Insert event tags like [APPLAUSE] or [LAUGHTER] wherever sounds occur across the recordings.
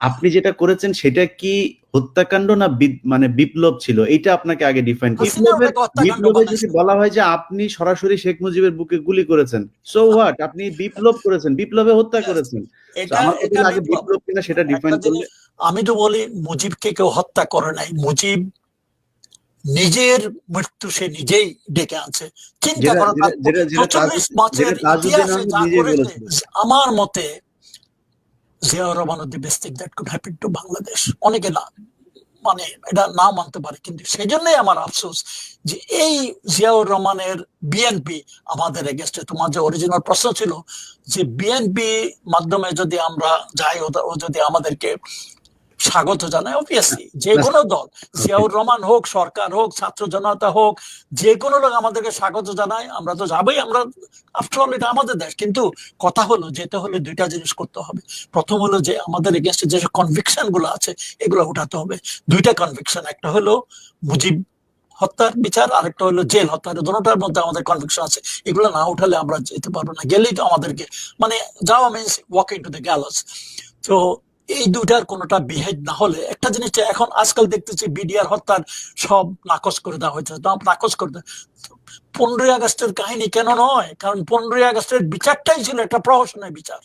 আপনি যেটা করেছেন সেটা কি হত্যাকাণ্ড না মানে বিপ্লব ছিল? এটা আপনাকে আগে ডিফাইন বিপ্লবে যদি বলা হয় যে আপনি সরাসরি শেখ মুজিবের বুকে গুলি করেছেন সো হোয়াট আপনি বিপ্লব করেছেন বিপ্লবে হত্যা করেছেন। আগে বিপ্লব। কিনা সেটা ডিফাইন করলে আমি তো বলি মুজিবকে কেউ হত্যা করে নাই। মুজিব নিজের মৃত্যু সে নিজেই ডেকে আছে চিন্তা যেটা করো যেটা- যেটা যেটা তাজ- চল্লিশ বছরের যেটা তাজউদ্দিন ইতিহাসে আহমেদ যা নিজেই করেছে বলেছিল। আমার মতে Ziaur Rahman the best thing that could happen to Bangladesh অনেকে না মানে এটা না মানতে পারে, কিন্তু সেই জন্যই আমার আফসোস যে এই জিয়াউর রহমানের বিএনপি আমাদের এগেস্টে তোমার যে অরিজিনাল প্রশ্ন ছিল যে বিএনপি মাধ্যমে যদি আমরা যাই ও যদি আমাদেরকে স্বাগত জানায় অবভিয়াসলি যে কোনো দল জিয়াউর রহমান হোক সরকার হোক ছাত্র জনতা হোক যে কোনো লোক আমাদেরকে স্বাগত জানায় আমরা তো যাবোই আমরা আফটারঅল এটা আমাদের দেশ। কিন্তু কথা হলো যেতে হলে দুইটা জিনিস করতে হবে। প্রথম হলো যে আমাদের এগেনস্টে যে কনভিকশনগুলো আছে এগুলো উঠাতে হবে। দুইটা কনভিকশন একটা হলো মুজিব হত্যার বিচার আরেকটা হলো জেল হত্যার। দুটোটার মধ্যে আমাদের কনভিকশন আছে। এগুলো না উঠালে আমরা যেতে পারব না। গেলেই তো আমাদেরকে মানে যাওয়া means walking to the gallows তো এই দুটার কোনোটা বিহেড না হলে একটা জিনিস এখন আজকাল দেখতেছি বিডিআর হত্যার সব নাকচ করে দেওয়া হয়েছে নাকচ করে দেওয়া পনেরোই আগস্টের কাহিনী কেন নয়? কারণ পনেরোই আগস্টের বিচারটাই ছিল একটা প্রহসনের বিচার।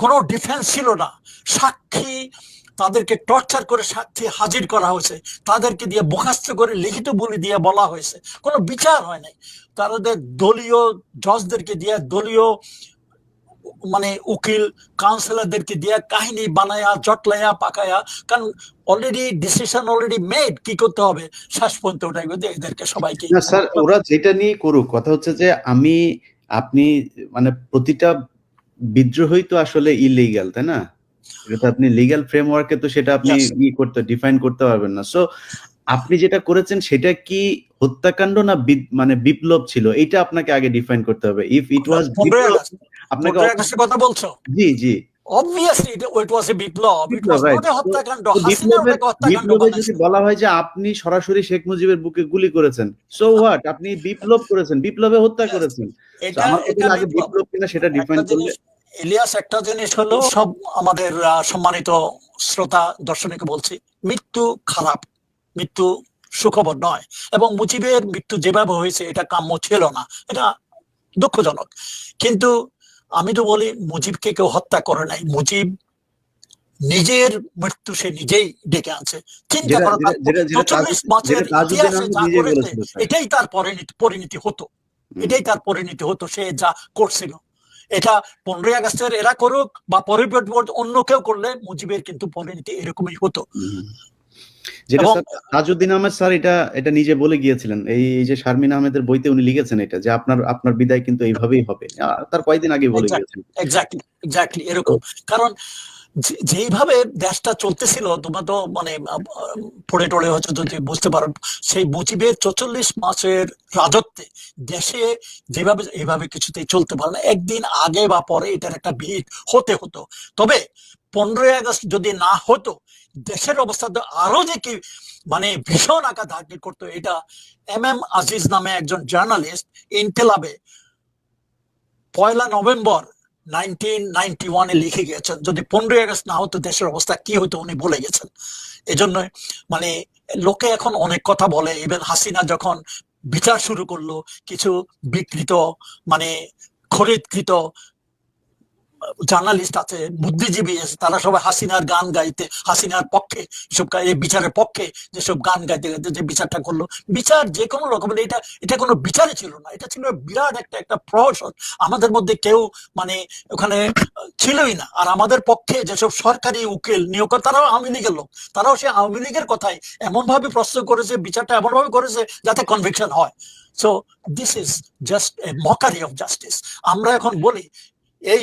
কোনো ডিফেন্স ছিল না। সাক্ষী তাদেরকে টর্চার করে সাক্ষী হাজির করা হয়েছে। তাদেরকে দিয়ে বখাস্ত করে লিখিত বলি দিয়ে বলা হয়েছে। কোনো বিচার হয় নাই। তাদের দলীয় জজদেরকে দিয়ে দলীয় মানে উকিল কাউন্সিলরদেরকে দিয়ে কাহিনী বানায়া জটলায়া পাকায়া। কারণ অলরেডি ডিসিশন অলরেডি মেড কি করতে হবে? শেষ পর্যন্ত ওটাই এদেরকে সবাইকে স্যার ওরা যেটা নিয়ে করুক কথা হচ্ছে যে আমি আপনি মানে প্রতিটা বিদ্রোহই তো আসলে ইলিগাল তাই না? এটা আপনি লিগ্যাল ফ্রেমওয়ার্কে তো সেটা আপনি. ই করতে ডিফাইন করতে পারবেন না। সো আপনি যেটা করেছেন সেটা কি হত্যাকাণ্ড না মানে বিপ্লব ছিল? এটা আপনাকে আগে ডিফাইন করতে হবে। ইফ ইট ওয়াজ আপনাকে কথা বলছো? জি জি। Obviously it was A Biplab it was not a হত্যাকাণ্ড। তো হাসিনা বিপ্লবে ওটাকে হত্যাকাণ্ড বিপ্লবে বানাইছে যদি বলা হয় যে আপনি সরাসরি শেখ মুজিবের বুকে গুলি করেছেন সো হোয়াট আপনি বিপ্লব করেছেন বিপ্লবে হত্যা করেছেন। আগে বিপ্লব। কিনা সেটা ডিফাইন করলে ইলিয়াস একটা জিনিস হলো সব আমাদের সম্মানিত শ্রোতা দর্শনীকে বলছি মৃত্যু খারাপ। মৃত্যু সুখবর নয় এবং মুজিবের মৃত্যু যেভাবে হয়েছে এটা কাম্য ছিল না। এটা দুঃখজনক। কিন্তু আমি তো বলি মুজিবকে কেউ হত্যা করে নাই। মুজিব নিজের মৃত্যু সে নিজেই ডেকে আনছে। চিন্তা যেটা করো যেটা যেটা যেটা চল্লিশ বছরের ইতিহাসে যা করেছে এটাই তার পরিণতি পরিণতি হতো। এটাই তার পরিণতি হতো সে যা করছিল। এটা পনেরোই আগস্টের এরা করুক বা পরিবর্তন অন্য কেউ করলে মুজিবের কিন্তু পরিণতি এরকমই হতো। যেটা তাজউদ্দিন আহমেদ স্যার এটা এটা নিজে বলে গিয়েছিলেন। এই যে শারমিন আহমেদের বইতে উনি লিখেছেন এটা যে আপনার আপনার বিদায় কিন্তু এইভাবেই হবে। তার কয়েকদিন আগে বলে Exactly. গিয়েছেন। এক্স্যাক্টলি এক্স্যাক্টলি এরকম। কারণ যেইভাবে দেশটা চলতেছিল তোমরা তো মানে পড়ে টড়ে হচ্ছে যদি বুঝতে পারো সেই মুজিবের চৌচল্লিশ মাসের রাজত্বে দেশে যেভাবে এইভাবে কিছুতেই চলতে পারে না। একদিন আগে বা পরে এটার একটা ভিড় হতে হতো। তবে পনেরোই আগস্ট যদি না হতো, দেশের অবস্থা তো আরও যে কি মানে ভীষণ আকার ধারণ করতো। এটা এম এম আজিজ নামে একজন জার্নালিস্ট ইনকেলাবে পয়লা নভেম্বর নাইনটিন নাইনটি ওয়ানে লিখে গেছেন যদি পনেরোই আগস্ট না হতো, দেশের অবস্থা কি হতো উনি বলে গেছেন। এজন্য মানে লোকে এখন অনেক কথা বলে ইভেন হাসিনা যখন বিচার শুরু করল, কিছু বিকৃত মানে খরিদকৃত জার্নালিস্ট আছে, বুদ্ধিজীবী আছে, তারা সবাই হাসিনার গান গাইতে, হাসিনার পক্ষে সব এই বিচারের পক্ষে যেসব গান গাইতে গাইতে যে বিচারটা করল। বিচার যে কোনো রকমের এটা এটা কোনো বিচারই ছিল না, এটা ছিল বিরাট একটা একটা প্রহসন। আমাদের মধ্যে কেউ মানে ওখানে ছিলই না। আর আমাদের পক্ষে যেসব সরকারি উকিল নিয়োগ তারাও আওয়ামী লীগের লোক। তারাও সে আওয়ামী লীগের কথাই এমন ভাবে প্রশ্ন করেছে, বিচারটা এমন ভাবে করেছে যাতে কনভিকশন হয়। So this is just a mockery of justice আমরা এখন বলি, এই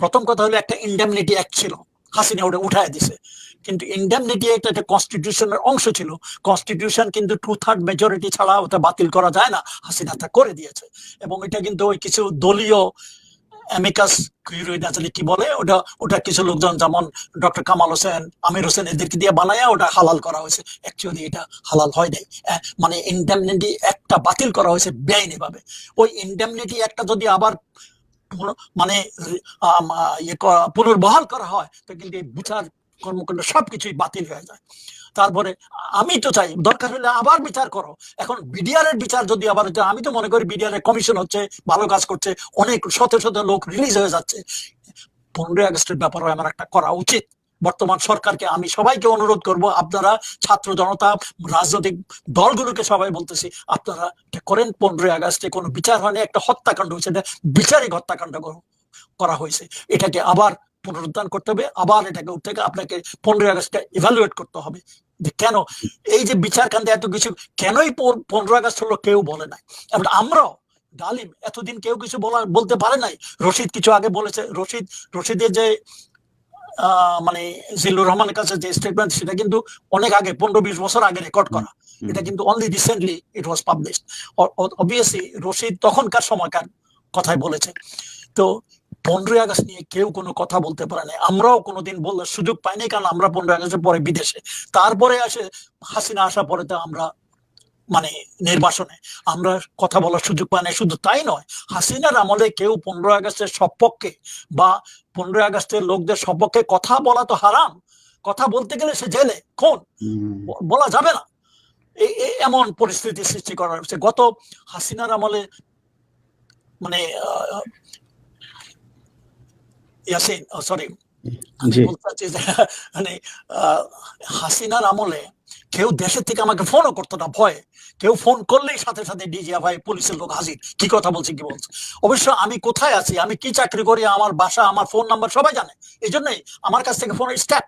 প্রথম কথা হলো একটা ইন্ডেমনিটি অ্যাক্ট ছিল, হাসিনা ওটা উঠায় দিছে। কিন্তু ইন্ডেমনিটি অ্যাক্ট একটা কনস্টিটিউশনের অংশ ছিল কনস্টিটিউশন কিন্তু টু থার্ড মেজরিটি ছাড়া ওটা বাতিল করা যায় না, হাসিনা তা করে দিয়েছে। এবং এটা কিন্তু ওই কিছু দলীয় অ্যামিকাস কিউরিড আসলে কি বলে, ওটা ওটা কিছু লোকজন যেমন ডক্টর কামাল হোসেন, আমির হোসেন এদেরকে দিয়ে বানায়া ওটা হালাল করা হয়েছে। অ্যাকচুয়ালি এটা হালাল হয় নাই। মানে ইন্ডেমনিটি একটা বাতিল করা হয়েছে বেআইনি ভাবে ওই ইন্ডেমনিটি একটা যদি আবার মানে ইয়ে পুনর্বহাল করা হয়, তো কিন্তু এই বিচার কর্মকাণ্ড সবকিছুই বাতিল হয়ে যায়। তারপরে আমি তো চাই, দরকার হলে আবার বিচার করো। এখন বিডিআর এর বিচার যদি আবার আমি তো মনে করি বিডিআর এর কমিশন হচ্ছে, ভালো কাজ করছে, অনেক শত শত লোক রিলিজ হয়ে যাচ্ছে। পনেরোই আগস্টের ব্যাপারে আমার একটা করা উচিত। বর্তমান সরকারকে আমি সবাইকে অনুরোধ করব, আপনারা ছাত্র জনতা, রাজনৈতিক দলগুলোকে সবাই বলতেছি, আপনারা করেন। পনেরোই আগস্টে কোনো বিচার হয়নি, একটা হত্যাকাণ্ড হয়েছে বিচারিক হত্যাকাণ্ড করা হয়েছে। এটাকে আবার পুনরুদ্ধার করতে হবে, আবার এটাকে উঠতে আপনাকে পনেরোই আগস্টকে ইভ্যালুয়েট করতে হবে যে কেন এই যে বিচার কাণ্ডে এত কিছু, কেনই পনেরো আগস্ট হলো কেউ বলে নাই? এবং আমরাও, ডালিম, এতদিন কেউ কিছু বলা, বলতে পারে নাই। রশিদ কিছু আগে বলেছে, রশিদ, রশিদের যে মানে জিল্লুর রহমানের কাছে যে স্টেটমেন্ট সেটা কিন্তু অনেক আগে পনেরো বিশ বছর আগে রেকর্ড করা। এটা কিন্তু only recently it was published obviously Rashid তখনকার সময়কার কথাই বলেছে। তো পনেরোই আগস্ট নিয়ে কেউ কোনো কথা বলতে পারে না আমরাও কোনোদিন বললে সুযোগ পাইনি কারণ আমরা পনেরোই আগস্টের পরে বিদেশে। তারপরে আসে হাসিনা আসার পরে তো আমরা মানে নির্বাসনে। আমরা কথা বলার সুযোগ পাই না শুধু তাই নয় হাসিনার আমলে কেউ পনেরোই আগস্টের সপক্ষে বা পনেরোই আগস্টের লোকদের সপক্ষে কথা বলা তো হারাম। কথা বলতে গেলে সে জেলে। কোন? বলা যাবে না। এমন পরিস্থিতি সৃষ্টি করা হচ্ছে গত হাসিনার আমলে মানে ইয়াসিন সরি। আমি বলতে চাচ্ছি যে মানে হাসিনার আমলে কেউ দেশের থেকে আমাকে ফোনও করতো না ভয়ে। কেউ ফোন করলেই সাথে সাথে ডিজিয়া ভাই পুলিশের লোক হাজির। কি কথা বলছে কি বলছে? অবশ্য আমি কোথায় আছি? আমি কি চাকরি করি? আমার বাসা আমার ফোন নাম্বার সবাই জানে। এই জন্যই আমার কাছ থেকে ফোন স্ট্যাপ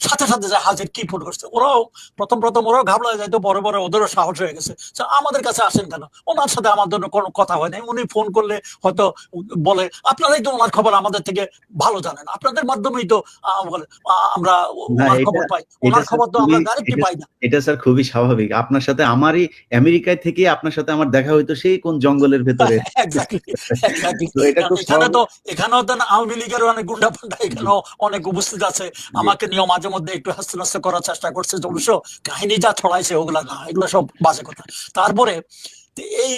সাথে সাথে যায় হাজির কি ফোন করছে? ওরাও প্রথম প্রথম ওরাও ঘাবলা যাইতো পরে পরে ওদেরও সাহস হয়ে গেছে। আমাদের কাছে আসেন কেন? ওনার সাথে আমার জন্য কোনো কথা হয় নাই। উনি ফোন করলে হয়তো বলে আপনারাই তো ওনার খবর আমাদের থেকে ভালো জানেন। আপনাদের মাধ্যমেই তো আমরা খবর পাই। ওনার খবর তো আমরা এটা- পাই না এটা স্যার খুবই স্বাভাবিক। আপনার সাথে আমারই আমেরিকায় থেকে আপনার সাথে আমার দেখা হইতো সেই কোন জঙ্গলের ভেতরে। [LAUGHS] এখানে তো এখানেও তো আওয়ামী লীগের অনেক গুন্ডা পান্ডা এখানেও অনেক উপস্থিত আছে। আমাকে নিয়েও মাঝে মধ্যে একটু হাস্তে নাস্তে করার চেষ্টা করছে অবশ্য কাহিনী যা ছড়াইছে ওগুলা না এগুলো সব বাজে কথা। তারপরে এই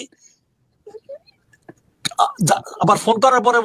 আবার ফোন করার পরে